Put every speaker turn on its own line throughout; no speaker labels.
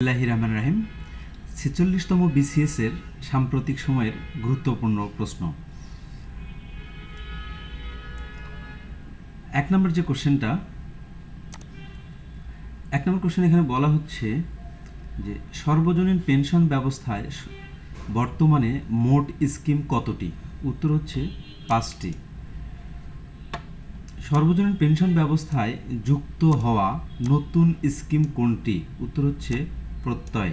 বিসমিল্লাহি রহমান রাহিম। ছেচল্লিশতম বিসিএস এর সাম্প্রতিক সময়ের গুরুত্বপূর্ণ প্রশ্ন। এক নম্বর যে কোশ্চেনটা, এক নম্বর কোশ্চেন এখানে বলা হচ্ছে যে সর্বজনীন পেনশন ব্যবস্থায় বর্তমানে মোট স্কিম কতটি? উত্তর হচ্ছে পাঁচটি। সর্বজনীন পেনশন ব্যবস্থায় যুক্ত হওয়া নতুন স্কিম কোনটি? উত্তর হচ্ছে প্রত্যয়।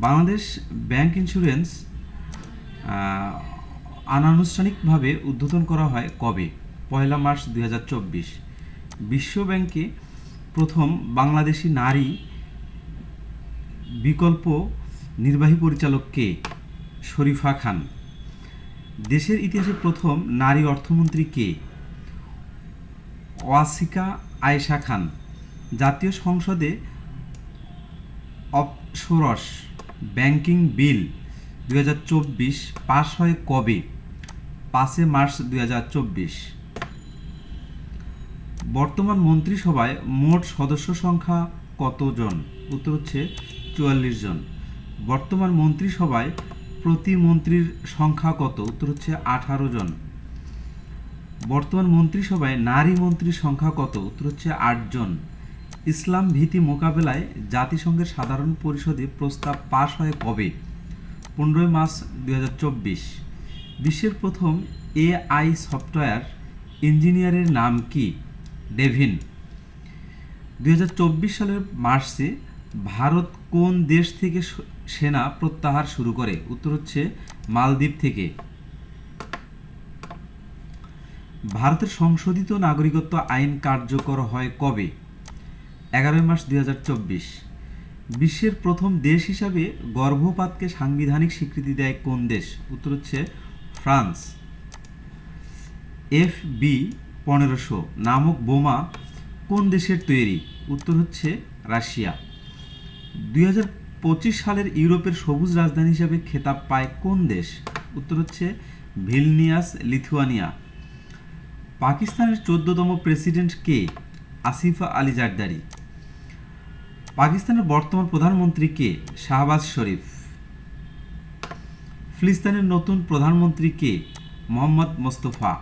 বাংলাদেশ ব্যাংক ইন্স্যুরেন্স আহ, অনানুষ্ঠানিকভাবে উদ্বোধন করা হয় কবে? পয়লা মার্চ দুই বিশ্ব ব্যাংকে প্রথম বাংলাদেশি নারী বিকল্প নির্বাহী পরিচালক কে? শরীফা খান। দেশের ইতিহাসে প্রথম নারী অর্থমন্ত্রী কে? ওয়াসিকা আয়েশা খান। জাতীয় সংসদে অপসরস ব্যাংকিং বিল দুই পাশ হয় কবে? পাঁচে মার্চ দুই বর্তমান মন্ত্রিসভায় মোট সদস্য সংখ্যা কতজন? উত্তর হচ্ছে চুয়াল্লিশ জন। বর্তমান মন্ত্রিসভায় প্রতিমন্ত্রীর সংখ্যা কত? উত্তর হচ্ছে আঠারো জন। বর্তমান মন্ত্রিসভায় নারী মন্ত্রীর সংখ্যা কত? উত্তর হচ্ছে আটজন ইসলাম ভীতি মোকাবেলায় জাতিসংঘের সাধারণ পরিষদে প্রস্তাব পাশ হয় কবে? পনেরোই মার্চ দুই বিশ্বের প্রথম এআই সফটওয়্যার ইঞ্জিনিয়ারের নাম কি? ডেভিন। দুই হাজার চব্বিশ সালের মার্চে ভারত কোন দেশ থেকে সেনা প্রত্যাহার শুরু করে? উত্তর হচ্ছে মালদ্বীপ থেকে। ভারতের সংশোধিত নাগরিকত্ব আইন কার্যকর হয় কবে? এগারোই মার্চ দুই বিশ্বের প্রথম দেশ হিসাবে গর্ভপাতকে সাংবিধানিক স্বীকৃতি দেয় কোন দেশ? উত্তর হচ্ছে ফ্রান্স। এফ বি পনেরোশো নামক বোমা কোন দেশের তৈরি? উত্তর হচ্ছে রাশিয়া। দুই হাজার পঁচিশ সালের ইউরোপের সবুজ রাজধানী হিসাবে খেতাব পায় কোন দেশ? উত্তর হচ্ছে ভিলনিয়াস, লিথুয়ানিয়া। পাকিস্তানের চোদ্দতম প্রেসিডেন্ট কে? আসিফা আলী জারদারি। পাকিস্তানের বর্তমান প্রধানমন্ত্রী কে? শাহবাজ শরীফ। ফিলিস্তিনের নতুন প্রধানমন্ত্রী কে? মোহাম্মদ মোস্তফা।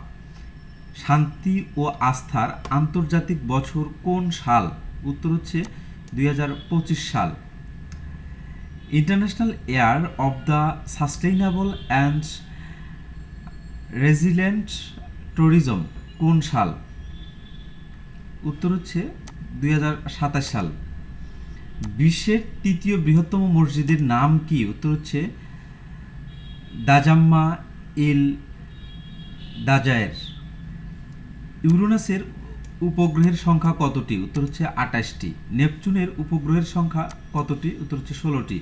শান্তি ও আস্থার আন্তর্জাতিক বছর কোন সাল? উত্তর হচ্ছে দুই হাজার পঁচিশ সাল। International year of the sustainable and resilient tourism কোন সাল? উত্তর হচ্ছে দুই হাজার সাতাশ সাল। বিশ্বের তৃতীয় বৃহত্তম মসজিদের নাম কি? উত্তর হচ্ছে দাজাম্মা ইল দাজায়ের। ইউরেনাসের উপগ্রহের সংখ্যা কতটি? উত্তর হচ্ছে আটাশটি নেপচুনের উপগ্রহের সংখ্যা কতটি? উত্তর হচ্ছে ষোলোটি।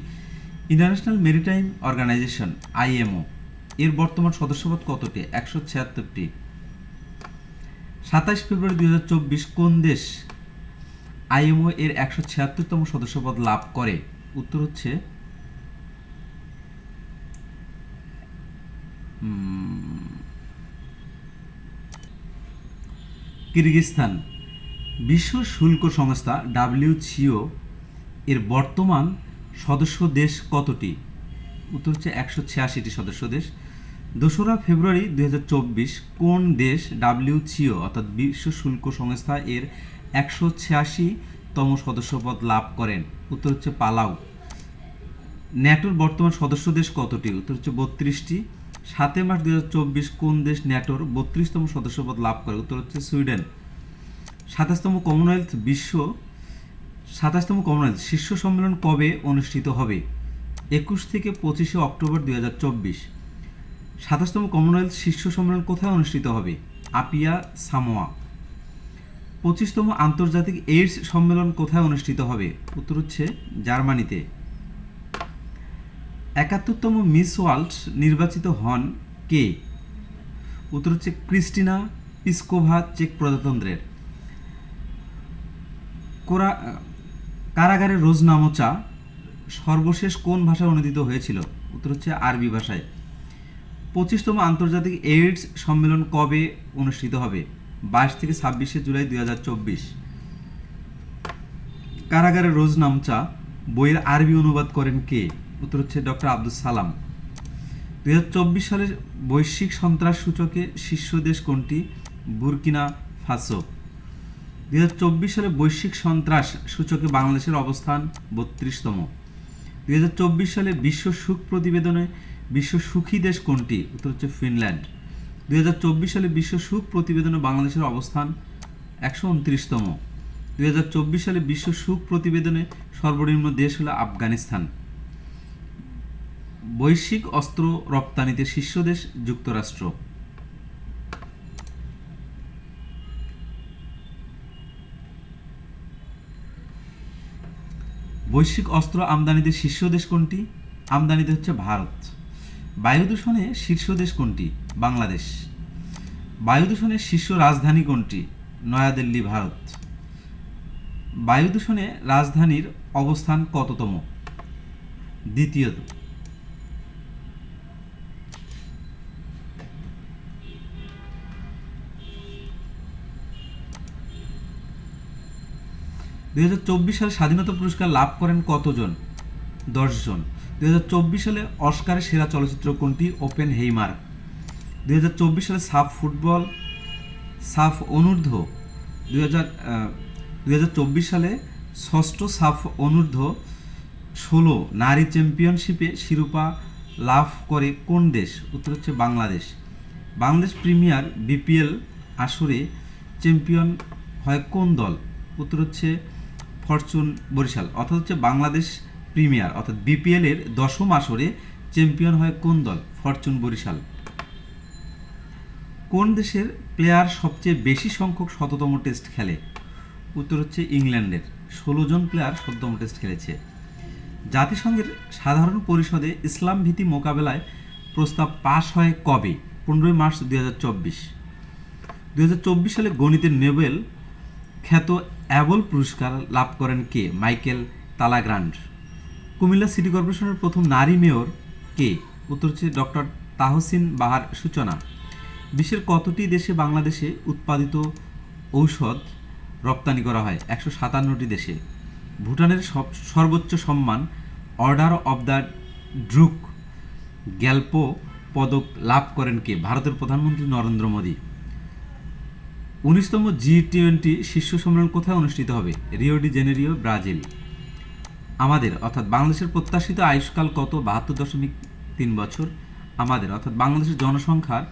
ইন্টারন্যাশনাল মেরিটাইম অর্গানাইজেশন, আইএমও, এর বর্তমান সদস্যপদ কতটি? একশো ছিয়াত্তরটি। সাতাশ ফেব্রুয়ারি দু হাজার চব্বিশ কোন দেশ আইএমও এর একশো ছিয়াত্তরতম সদস্যপদ লাভ করে। উত্তর হচ্ছে উম, কিরগিজস্তান। বিশ্ব শুল্ক সংস্থা ডাব্লিউসিও এর বর্তমান সদস্য দেশ কতটি? উত্তর হচ্ছে একশো ছিয়াশিটি সদস্য দেশ। দোসরা ফেব্রুয়ারি দুই হাজার চব্বিশ কোন দেশ ডাব্লিউসিও অর্থাৎ বিশ্ব শুল্ক সংস্থা এর একশো ছিয়াশিতম সদস্যপদ লাভ করেন। উত্তর হচ্ছে পালাউ ন্যাটোর বর্তমান সদস্য দেশ কতটি? উত্তর হচ্ছে বত্রিশটি। সাতই মার্চ হাজার চব্বিশ কোন দেশ ন্যাটোর বত্রিশতম সদস্যপদ লাভ করে? উত্তর হচ্ছে সুইডেন। সাতাশতম কমনওয়েলথ বিশ্ব সাতাশতম কমনওয়েলথ শীর্ষ সম্মেলন কবে অনুষ্ঠিত হবে? একুশ থেকে পঁচিশে অক্টোবর দুই হাজার চব্বিশ। সাতাশতম কমনওয়েলথ শীর্ষ সম্মেলন কোথায় অনুষ্ঠিত হবে? Apia, Samoa. পঁচিশতম আন্তর্জাতিক এইডস সম্মেলন কোথায় অনুষ্ঠিত হবে? উত্তর হচ্ছে জার্মানিতে। একাত্তরতম মিস ওয়ার্ল্ড নির্বাচিত হন কে? উত্তর হচ্ছে ক্রিস্টিনা পিসকোভা, চেক প্রজাতন্ত্রের। কোরা, কারাগারের রোজনামচা সর্বশেষ কোন ভাষায় অনুদিত হয়েছিল? উত্তর হচ্ছে আরবি ভাষায়। পঁচিশতম আন্তর্জাতিক এইডস সম্মেলন কবে অনুষ্ঠিত হবে? বাইশ থেকে ছাব্বিশে জুলাই দুই হাজার চব্বিশ। কারাগারের রোজ নামচা, বইয়ের আরবি অনুবাদ করেন কে? উত্তর হচ্ছে ডক্টর আব্দুল সালাম। দুই হাজার চব্বিশ সালের বৈশ্বিক সন্ত্রাস সূচকে শীর্ষ দেশ কোনটি? Burkina Faso. দুই হাজার চব্বিশ সালে বৈশ্বিক সন্ত্রাস সূচকে বাংলাদেশের অবস্থান বত্রিশতম। দুই হাজার চব্বিশ সালে বিশ্ব সুখ প্রতিবেদনে বিশ্ব সুখী দেশ কোনটি? উত্তর হচ্ছে ফিনল্যান্ড। দুই হাজার চব্বিশ সালে বিশ্ব সুখ প্রতিবেদনে বাংলাদেশের অবস্থান একশো উনত্রিশতম। দুই হাজার চব্বিশ সালে বিশ্ব সুখ প্রতিবেদনে সর্বনিম্ন দেশ হলো আফগানিস্তান। বৈশ্বিক অস্ত্র রপ্তানিতে শীর্ষ দেশ যুক্তরাষ্ট্র। বৈশ্বিক অস্ত্র আমদানিতে শীর্ষ দেশ কোনটি? আমদানিতে হচ্ছে ভারত। বায়ু দূষণে শীর্ষ দেশ কোনটি? বাংলাদেশ। বায়ু দূষণের শীর্ষ রাজধানী কোনটি? নয়াদিল্লি, ভারত। বায়ু দূষণে রাজধানীর অবস্থান কততম? দ্বিতীয়ত। দুই হাজার চব্বিশ সালে স্বাধীনতা পুরস্কার লাভ করেন কতজন? দশজন দুই হাজার চব্বিশ সালে অস্কারের সেরা চলচ্চিত্র কোনটি? Oppenheimer. দুই হাজার চব্বিশ সালে সাফ ফুটবল, সাফ অনূর্ধ্ব। দু হাজার সালে ষষ্ঠ সাফ অনূর্ধ্ব। ষোলো, নারী চ্যাম্পিয়নশিপে শিরোপা লাভ করে কোন দেশ? উত্তর হচ্ছে বাংলাদেশ। বাংলাদেশ প্রিমিয়ার বিপিএল আসরে চ্যাম্পিয়ন হয় কোন দল? উত্তর হচ্ছে ফরচুন বরিশাল। অর্থাৎ হচ্ছে বাংলাদেশ প্রিমিয়ার, অর্থাৎ বিপিএল এর দশম আসরে চ্যাম্পিয়ন হয় কোন দল? ফরচুন বরিশাল। কোন দেশের প্লেয়ার সবচেয়ে বেশি সংখ্যক শততম টেস্ট খেলে? উত্তর হচ্ছে ইংল্যান্ডের। ষোলো জন প্লেয়ার শততম টেস্ট খেলেছে। জাতিসংঘের সাধারণ পরিষদে ইসলাম ভীতি মোকাবেলায় প্রস্তাব পাশ হয় কবে? পনেরোই মার্চ দুই হাজার চব্বিশ। দুই হাজার চব্বিশ সালে গণিতের নোবেল খ্যাত অ্যাবল পুরস্কার লাভ করেন কে? Michael Talagrand. কুমিল্লা সিটি কর্পোরেশনের প্রথম নারী মেয়র কে? উত্তর হচ্ছে ডক্টর তাহসিন বাহার সূচনা। বিশ্বের কতটি দেশে বাংলাদেশে উৎপাদিত ঔষধ রপ্তানি করা হয়? একশো সাতান্নটি দেশে। ভুটানের সর্বোচ্চ সম্মান, order of the Druk Gyalpo পদক লাভ করেন কে? ভারতের প্রধানমন্ত্রী নরেন্দ্র মোদী। উনিশতম জি টোয়েন্টি শীর্ষ সম্মেলন কোথায় অনুষ্ঠিত হবে? Rio de Janeiro, Brazil. আমাদের, অর্থাৎ বাংলাদেশের প্রত্যাশিত আয়ুষ্কাল কত? বাহাত্তর দশমিক তিন বছর। আমাদের, অর্থাৎ বাংলাদেশের জনসংখ্যার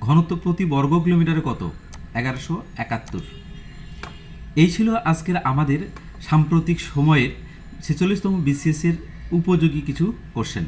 ঘনত্ব প্রতি বর্গ কিলোমিটারে কত? এগারোশো একাত্তর। এই ছিল আজকের আমাদের সাম্প্রতিক সময়ের ছেচল্লিশতম বিসিএসের উপযোগী কিছু কোশ্চেন